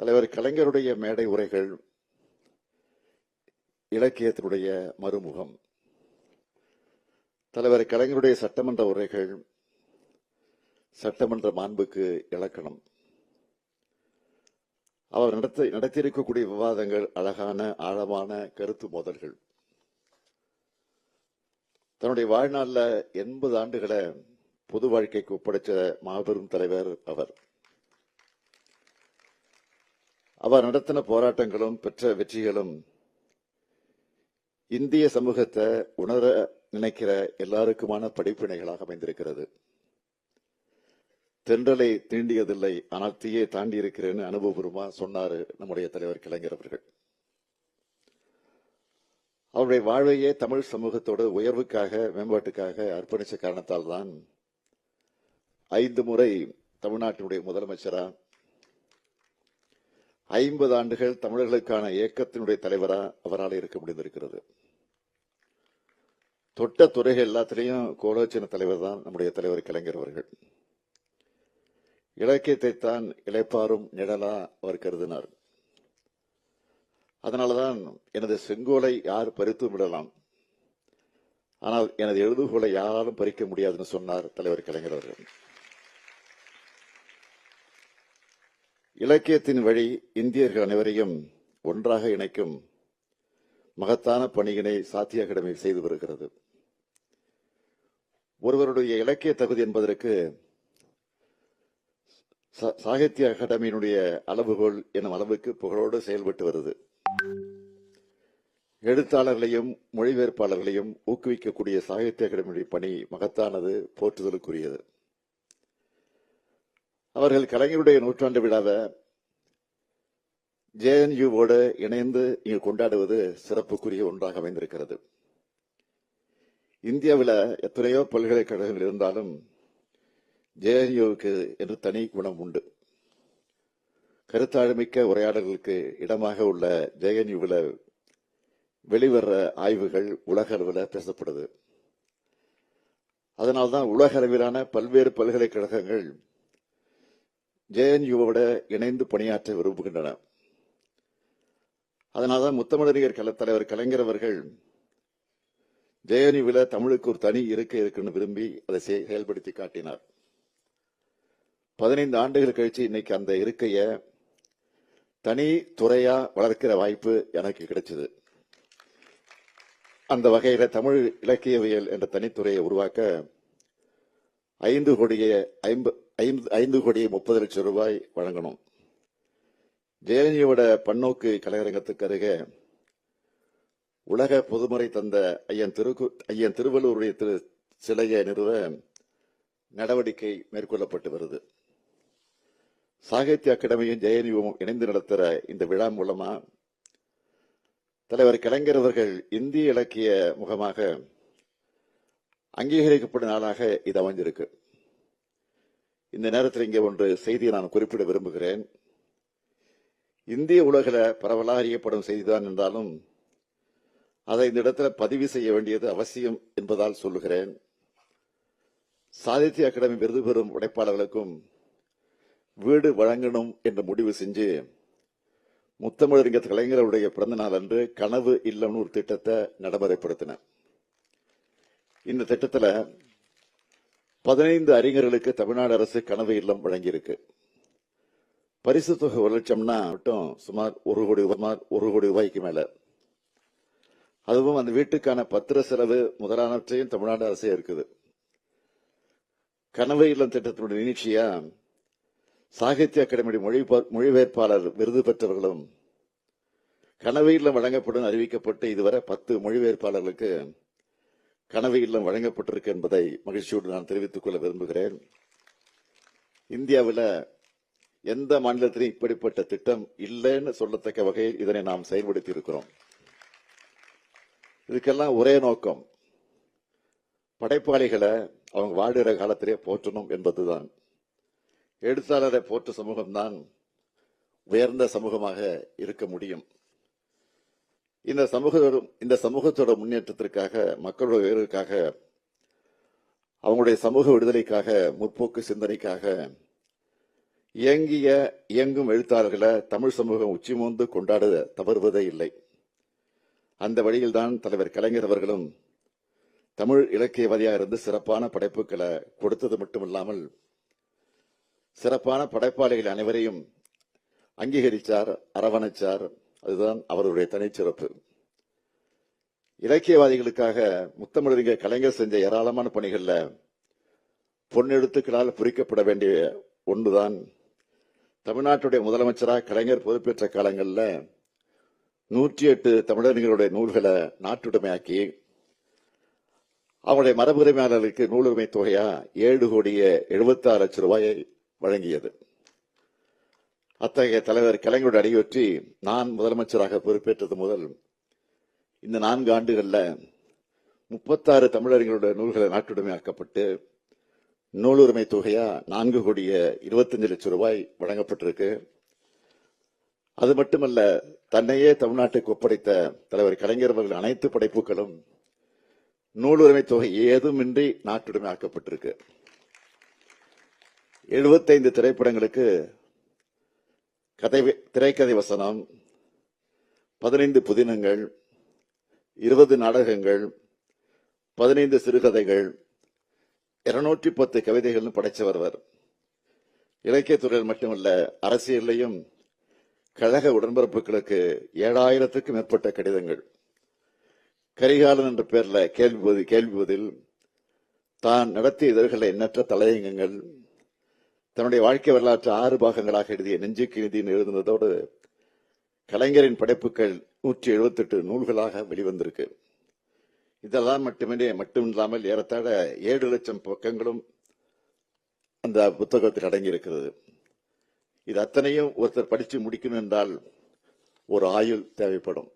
தலைவர் கலைஞருடைய மேடை உரைகள் இலக்கியத்தினுடைய மறுமுகம். தலைவர் கலைஞருடைய சட்டமன்ற உரைகள் சட்டமன்ற மாண்புக்கு இலக்கணம். அவர் நடத்த நடத்தியிருக்கக்கூடிய விவாதங்கள் அழகான ஆழமான கருத்து மோதல்கள். தன்னுடைய வாழ்நாளில் எண்பது ஆண்டுகளை பொது வாழ்க்கைக்கு ஒப்படைச்ச மாபெரும் தலைவர் அவர். அவர் நடத்தின போராட்டங்களும் பெற்ற வெற்றிகளும் இந்திய சமூகத்தை உணர நினைக்கிற எல்லாருக்குமான படிப்பினைகளாக அமைந்திருக்கிறது. தென்றலை தீண்டியதில்லை ஆனால் தீயை தாண்டி இருக்கிறேன்னு அனுபவபூர்வமா சொன்னாரு நம்முடைய தலைவர் கலைஞர் அவர்கள். அவருடைய வாழ்வையே தமிழ் சமூகத்தோட உயர்வுக்காக மேம்பாட்டுக்காக அர்ப்பணிச்ச காரணத்தால் தான் ஐந்து முறை தமிழ்நாட்டினுடைய முதலமைச்சரா ஐம்பது ஆண்டுகள் தமிழர்களுக்கான இயக்கத்தினுடைய தலைவராக அவரால் இருக்க முடிந்திருக்கிறது. தொட்ட துறைகள் எல்லாத்திலையும் கோலோச்சின தலைவர் தான் நம்முடைய தலைவர் கலைஞர் அவர்கள். இலக்கியத்தை தான் இழைப்பாரும் நிழலா அவர் கருதினார். அதனாலதான் எனது செங்கோலை யார் பறித்து விடலாம். ஆனால் எனது எழுதுகோலை யாராலும் பறிக்க முடியாதுன்னு சொன்னார் தலைவர் கலைஞர் அவர்கள். இலக்கியத்தின் வழி இந்தியர்கள் அனைவரையும் ஒன்றாக இணைக்கும் மகத்தான பணியினை சாத்திய அகாடமி செய்து வருகிறது. ஒருவருடைய இலக்கிய தகுதி என்பதற்கு சாகித்ய அகாடமியினுடைய அளவுகோல் எனும் அளவுக்கு புகழோடு செயல்பட்டு வருது. எழுத்தாளர்களையும் மொழிபெயர்ப்பாளர்களையும் ஊக்குவிக்கக்கூடிய சாகித்ய அகாடமியுடைய பணி மகத்தானது போற்றுதலுக்குரியது. அவர்கள் கலைஞருடைய நூற்றாண்டு விழாவை ஜேஎன்யூவோடு இணைந்து இங்கு கொண்டாடுவது சிறப்புக்குரிய ஒன்றாக அமைந்திருக்கிறது. இந்தியாவில் எத்தனையோ பல்கலைக்கழகங்கள் இருந்தாலும் ஜேஎன்யூவுக்கு என்று தனி குணம் உண்டு. கருத்தாழ்மிக்க உரையாடல்களுக்கு இடமாக உள்ள ஜேஎன்யூவில் வெளிவர்ற ஆய்வுகள் உலக அளவில் பேசப்படுது. அதனால்தான் உலக அளவிலான பல்வேறு பல்கலைக்கழகங்கள் ஜேஎன்யூவோட இணைந்து பணியாற்ற விரும்புகின்றன. அதனால்தான் முத்தமிழறிஞர் கல தலைவர் கலைஞர் அவர்கள் ஜேஎன்யூவில் தமிழுக்கு ஒரு தனி இருக்கை இருக்குன்னு விரும்பி அதை செயல்படுத்தி காட்டினார். பதினைந்து ஆண்டுகள் கழிச்சு இன்னைக்கு அந்த இருக்கைய தனி துறையா வளர்க்கிற வாய்ப்பு எனக்கு கிடைச்சது. அந்த வகையில தமிழ் இலக்கியவியல் என்ற தனித்துறையை உருவாக்க ஐந்து கோடியே ஐம்ப- ஐந்து- ஐந்து கோடி முப்பது லட்சம் ரூபாய் வழங்கணும். ஜெயலலிதாவோட பன்னோக்கு கலையரங்கத்துக்கு அருகே உலக பொதுமுறை தந்த ஐயன் திரு ஐயன் திருவள்ளூருடைய திரு சிலையை நிறுவ நடவடிக்கை மேற்கொள்ளப்பட்டு வருது. சாகித்ய அகாடமியும் ஜெயனியும் இணைந்து நடத்துகிற இந்த விழா மூலமா தலைவர் கலைஞர் அவர்கள் இந்திய இலக்கிய முகமாக அங்கீகரிக்கப்படும் நாளாக இது அமைஞ்சிருக்கு. இந்த நேரத்தில் இங்கே ஒன்று செய்தியை நான் குறிப்பிட விரும்புகிறேன். இந்திய உலகில் பரவலாக அறியப்படும் செய்திதான் என்றாலும் அதை இந்த இடத்துல பதிவு செய்ய வேண்டியது அவசியம் என்பதால் சொல்லுகிறேன். சாகித்ய அகாடமி விருது பெறும் உடைப்பாளர்களுக்கும் வீடு வழங்கணும் என்று முடிவு செஞ்சு முத்தமிழறிஞர் கலைஞருடைய பிறந்த நாள் அன்று கனவு இல்லம்னு ஒரு திட்டத்தை நடைமுறைப்படுத்தின. இந்த திட்டத்தில் பதினைந்து அறிஞர்களுக்கு தமிழ்நாடு அரசு கனவு இல்லம் வழங்கியிருக்கு. பரிசு தொகை ஒரு லட்சம்னா மட்டும் சுமார் ஒரு கோடி சுமார் ஒரு கோடி ரூபாய்க்கு மேல. அதுவும் அந்த வீட்டுக்கான பத்திர செலவு முதலானவற்றையும் தமிழ்நாடு அரசே இருக்குது கனவு இல்லம் திட்டத்தினுடைய நிகழ்ச்சியா சாகித்ய அகாடமி மொழிபெ- மொழிபெயர்ப்பாளர் விருது பெற்றவர்களும் கனவு இல்லம் வழங்கப்படும் அறிவிக்கப்பட்டு இதுவரை பத்து மொழிபெயர்ப்பாளர்களுக்கு கனவு இல்லம் வழங்கப்பட்டிருக்கு என்பதை மகிழ்ச்சியோடு நான் தெரிவித்துக் கொள்ள விரும்புகிறேன். இந்தியாவில் எந்த மாநிலத்திலும் இப்படிப்பட்ட திட்டம் இல்லைன்னு சொல்லத்தக்க வகையில் இதனை நாம் செயல்படுத்தி இருக்கிறோம் இதுக்கெல்லாம் ஒரே நோக்கம் படைப்பாளிகளை அவங்க வாடுகிற காலத்திலே போற்றணும் என்பதுதான். எழுத்தாளரை போற்ற சமூகம்தான் உயர்ந்த சமூகமாக இருக்க முடியும். இந்த சமூக இந்த சமூகத்தோட முன்னேற்றத்திற்காக மக்களோட உயர்வுக்காக அவங்களுடைய சமூக விடுதலைக்காக முற்போக்கு சிந்தனைக்காக இயங்கிய இயங்கும் எழுத்தாளர்களை தமிழ் சமூகம் உச்சிமோந்து கொண்டாட தவறுவதே இல்லை. அந்த வழியில்தான் தலைவர் கலைஞர் அவர்களும் தமிழ் இலக்கியவாதியாக இருந்து சிறப்பான படைப்புகளை கொடுத்தது மட்டுமில்லாமல் சிறப்பான படைப்பாளிகள் அனைவரையும் அங்கீகரித்தார் அரவணைச்சார். அதுதான் அவருடைய தனிச்சிறப்பு. இலக்கியவாதிகளுக்காக முத்தமிழறிஞர் கலைஞர் செஞ்ச ஏராளமான பணிகளில் பொன்னெழுத்துக்களால் பொறிக்கப்பட வேண்டிய ஒன்றுதான். தமிழ்நாட்டுடைய முதலமைச்சராக கலைஞர் பொறுப்பேற்ற காலங்களில் நூற்றி எட்டு தமிழறிஞர்களுடைய நூல்களை நாட்டுடைமையாக்கி அவருடைய மரபுரிமையாளர்களுக்கு நூலுரிமை தொகையா ஏழு கோடியே எழுபத்தாறு லட்சம் ரூபாயை வழங்கியது. அத்தகைய தலைவர் கலைஞருடைய அடியொற்றி நான் முதலமைச்சராக பொறுப்பேற்றது முதல் இந்த நான்கு ஆண்டுகளில் முப்பத்தாறு தமிழறிஞர்களுடைய நூல்களை நாட்டுடைமையாக்கப்பட்டு நூலுரிமை தொகையா நான்கு கோடிய இருபத்தஞ்சு லட்சம் ரூபாய் வழங்கப்பட்டிருக்கு. அது மட்டுமல்ல தன்னையே தமிழ்நாட்டுக்கு ஒப்படைத்த தலைவர் கலைஞர் அவர்கள் அனைத்து படைப்புகளும் நூலுரிமை தொகை ஏதுமின்றி நாட்டுடைமையாக்கப்பட்டிருக்கு எழுபத்தைந்து திரைப்படங்களுக்கு கதை திரைக்கதை வசனம் பதினைந்து புதினங்கள் இருபது நாடகங்கள் பதினைந்து சிறுகதைகள் இருநூற்றி பத்து கவிதைகள்னு படைச்சவர் அவர். இலக்கியத்துறையில் மட்டுமல்ல அரசியலையும் கழக உடன்பரப்புகளுக்கு ஏழாயிரத்துக்கும் மேற்பட்ட கடிதங்கள். கரிகாலன் என்ற பெயரில் கேள்வி கேள்வி பதில் தான் நடத்திய இதழ்களை எண்ணற்ற தலையங்கங்கள் தன்னுடைய வாழ்க்கை வரலாற்று ஆறு பாகங்களாக எழுதிய நெஞ்சுக்கு நிதின்னு எழுதுனதோடு கலைஞரின் படைப்புகள் நூற்றி எழுபத்தெட்டு நூல்களாக வெளிவந்திருக்கு. இதெல்லாம் மட்டுமே மட்டுமில்லாமல் ஏறத்தாழ ஏழு லட்சம் பக்கங்களும் அந்த புத்தகத்தில் அடங்கியிருக்கிறது. இது அத்தனையும் ஒருத்தர் படித்து முடிக்கணும் என்றால் ஒரு ஆயுள் தேவைப்படும்.